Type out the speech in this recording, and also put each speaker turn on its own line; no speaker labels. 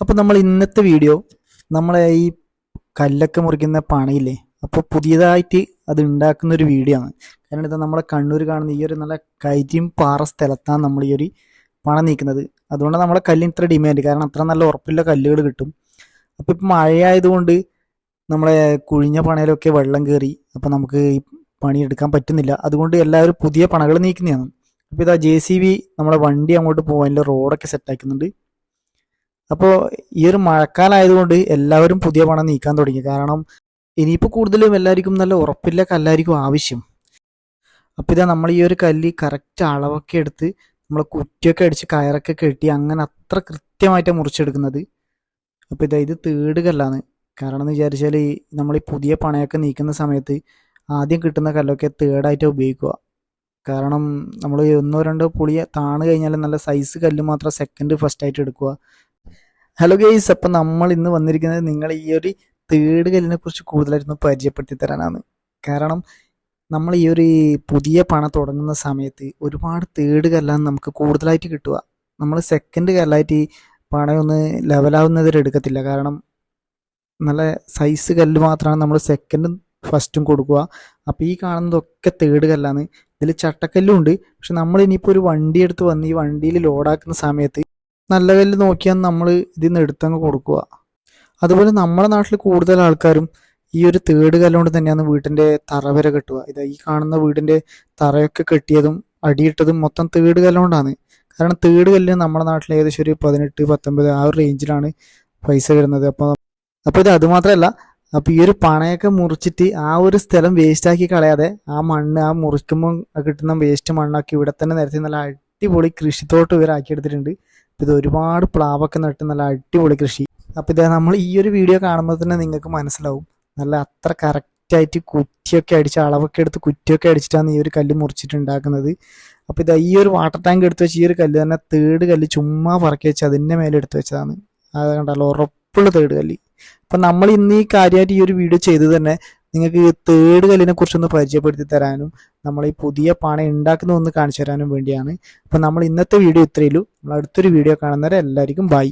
അപ്പോൾ നമ്മൾ ഇന്നത്തെ വീഡിയോ നമ്മളെ ഈ കല്ലൊക്കെ മുറിക്കുന്ന പണയില്ലേ അപ്പോൾ പുതിയതായിട്ട് അത് ഉണ്ടാക്കുന്ന ഒരു വീഡിയോ ആണ്. കാരണം ഇത് നമ്മളെ കണ്ണൂർ കാണുന്ന ഈ ഒരു നല്ല കരിയും പാറ സ്ഥലത്താണ് നമ്മൾ ഈ ഒരു പണ നീക്കുന്നത്. അതുകൊണ്ട് നമ്മളെ കല്ലിന് ഇത്ര ഡിമാൻഡ് കാരണം അത്ര നല്ല ഉറപ്പുള്ള കല്ലുകൾ കിട്ടും. അപ്പോൾ ഇപ്പം മഴയായതുകൊണ്ട് നമ്മളെ കുഴിഞ്ഞ പണയിലൊക്കെ വെള്ളം കയറി അപ്പോൾ നമുക്ക് ഈ പണിയെടുക്കാൻ പറ്റുന്നില്ല. അതുകൊണ്ട് എല്ലാവരും പുതിയ പണകൾ നീക്കുന്നതാണ്. അപ്പോൾ ഇതാ ജെ സി ബി നമ്മളെ വണ്ടി അങ്ങോട്ട് പോകാനുള്ള റോഡൊക്കെ സെറ്റാക്കുന്നുണ്ട് അപ്പോൾ ഈ ഒരു മഴക്കാലമായതുകൊണ്ട് എല്ലാവരും പുതിയ പണം നീക്കാൻ തുടങ്ങി. കാരണം ഇനിയിപ്പോൾ കൂടുതലും എല്ലാവർക്കും നല്ല ഉറപ്പില്ല കല്ലായിരിക്കും ആവശ്യം. അപ്പോൾ ഇതാ നമ്മൾ ഈ ഒരു കല്ല് കറക്റ്റ് അളവൊക്കെ എടുത്ത് നമ്മൾ കുറ്റിയൊക്കെ അടിച്ച് കയറൊക്കെ കെട്ടി അങ്ങനെ അത്ര കൃത്യമായിട്ടാണ് മുറിച്ചെടുക്കുന്നത്. അപ്പോൾ ഇതാ ഇത് തേട് കല്ലാണ് കാരണം എന്ന് വിചാരിച്ചാൽ നമ്മൾ ഈ പുതിയ പണയൊക്കെ നീക്കുന്ന സമയത്ത് ആദ്യം കിട്ടുന്ന കല്ലൊക്കെ തേടായിട്ട് ഉപയോഗിക്കുക. കാരണം നമ്മൾ ഒന്നോ രണ്ടോ പുളി താണു കഴിഞ്ഞാൽ നല്ല സൈസ് കല്ല് മാത്രം സെക്കൻഡ് ഫസ്റ്റ് ആയിട്ട് എടുക്കുക. ഹലോ ഗെയ്സ് അപ്പം നമ്മൾ ഇന്ന് വന്നിരിക്കുന്നത് നിങ്ങൾ ഈ ഒരു തേർഡ് കല്ലിനെ കുറിച്ച് കൂടുതലായിരുന്നു പരിചയപ്പെടുത്തി തരാനാണ്. കാരണം നമ്മൾ ഈ ഒരു പുതിയ പണ തുടങ്ങുന്ന സമയത്ത് ഒരുപാട് തേർഡ് കല്ലാണ് നമുക്ക് കൂടുതലായിട്ട് കിട്ടുക. നമ്മൾ സെക്കൻഡ് കല്ലായിട്ട് പണയൊന്ന് ലെവലാവുന്നതിൽ എടുക്കത്തില്ല. കാരണം നല്ല സൈസ് കല്ല് മാത്രമാണ് നമ്മൾ സെക്കൻഡും ഫസ്റ്റും കൊടുക്കുക. അപ്പോൾ ഈ കാണുന്നതൊക്കെ തേർഡ് കല്ലാണ്. ഇതിൽ ചട്ടക്കല്ലും ഉണ്ട്. പക്ഷെ നമ്മൾ ഇനിയിപ്പോൾ ഒരു വണ്ടി എടുത്ത് വന്ന് ഈ വണ്ടിയിൽ ലോഡാക്കുന്ന സമയത്ത് നല്ല കല്ല് നോക്കിയാൽ നമ്മൾ ഇതിൽ നിന്ന് എടുത്തങ്ങ് കൊടുക്കുക അതുപോലെ നമ്മുടെ നാട്ടിൽ കൂടുതൽ ആൾക്കാരും ഈ ഒരു തേട് കല്ലുകൊണ്ട് തന്നെയാണ് വീട്ടിന്റെ തറ വരെ കെട്ടുക ഇത് ഈ കാണുന്ന വീടിന്റെ തറയൊക്കെ കെട്ടിയതും അടിയിട്ടതും മൊത്തം തേട് കല്ലുകൊണ്ടാണ് കാരണം തേട് കല്ല് നമ്മുടെ നാട്ടിൽ ഏകദേശം ഒരു പതിനെട്ട് പത്തൊമ്പത് ആ ഒരു റേഞ്ചിലാണ് പൈസ വരുന്നത്. അപ്പോൾ അപ്പോൾ ഇത് അതുമാത്രമല്ല അപ്പോൾ ഈ ഒരു പണയൊക്കെ മുറിച്ചിട്ട് ആ ഒരു സ്ഥലം വേസ്റ്റ് ആക്കി കളയാതെ ആ മണ്ണ് ആ മുറിക്കുമ്പോൾ കിട്ടുന്ന വേസ്റ്റ് മണ്ണാക്കി ഇവിടെ തന്നെ നിരത്തി നല്ല അടിപൊളി കൃഷിത്തോട്ട് ഇവരാക്കി എടുത്തിട്ടുണ്ട് അപ്പോൾ ഇത് ഒരുപാട് പ്ലാവൊക്കെ നട്ട് നല്ല അടിപൊളി കൃഷി. അപ്പോൾ ഇത് നമ്മൾ ഈ ഒരു വീഡിയോ കാണുമ്പോൾ തന്നെ നിങ്ങൾക്ക് മനസ്സിലാവും. നല്ല അത്ര കറക്റ്റായിട്ട് കുറ്റിയൊക്കെ അടിച്ച് അളവൊക്കെ എടുത്ത് കുറ്റിയൊക്കെ അടിച്ചിട്ടാണ് ഈ ഒരു കല്ല് മുറിച്ചിട്ടുണ്ടാക്കുന്നത്. അപ്പോൾ ഇത് ഈ ഒരു വാട്ടർ ടാങ്ക് എടുത്ത് വെച്ച് ഈ ഒരു കല്ല് തന്നെ തേട് കല്ല് ചുമ്മാ പറക്കി വെച്ച് അതിന്റെ മേലെ എടുത്ത് വെച്ചതാണ്. അത് കണ്ടല്ലോ ഉറപ്പുള്ള തേട് കല്ല്. അപ്പം നമ്മൾ ഇന്ന് ഈ കാര്യമായിട്ട് ഈ ഒരു വീഡിയോ ചെയ്ത് തന്നെ നിങ്ങൾക്ക് തേർഡ് കല്ലിനെ കുറിച്ചൊന്ന് പരിചയപ്പെടുത്തി തരാനും നമ്മൾ ഈ പുതിയ പാണ ഉണ്ടാക്കുന്ന ഒന്ന് കാണിച്ചു തരാനും വേണ്ടിയാണ്. അപ്പോൾ നമ്മൾ ഇന്നത്തെ വീഡിയോ ഇത്രയുള്ളൂ നമ്മൾ അടുത്തൊരു വീഡിയോ കാണുന്നവരെ എല്ലാവർക്കും ബൈ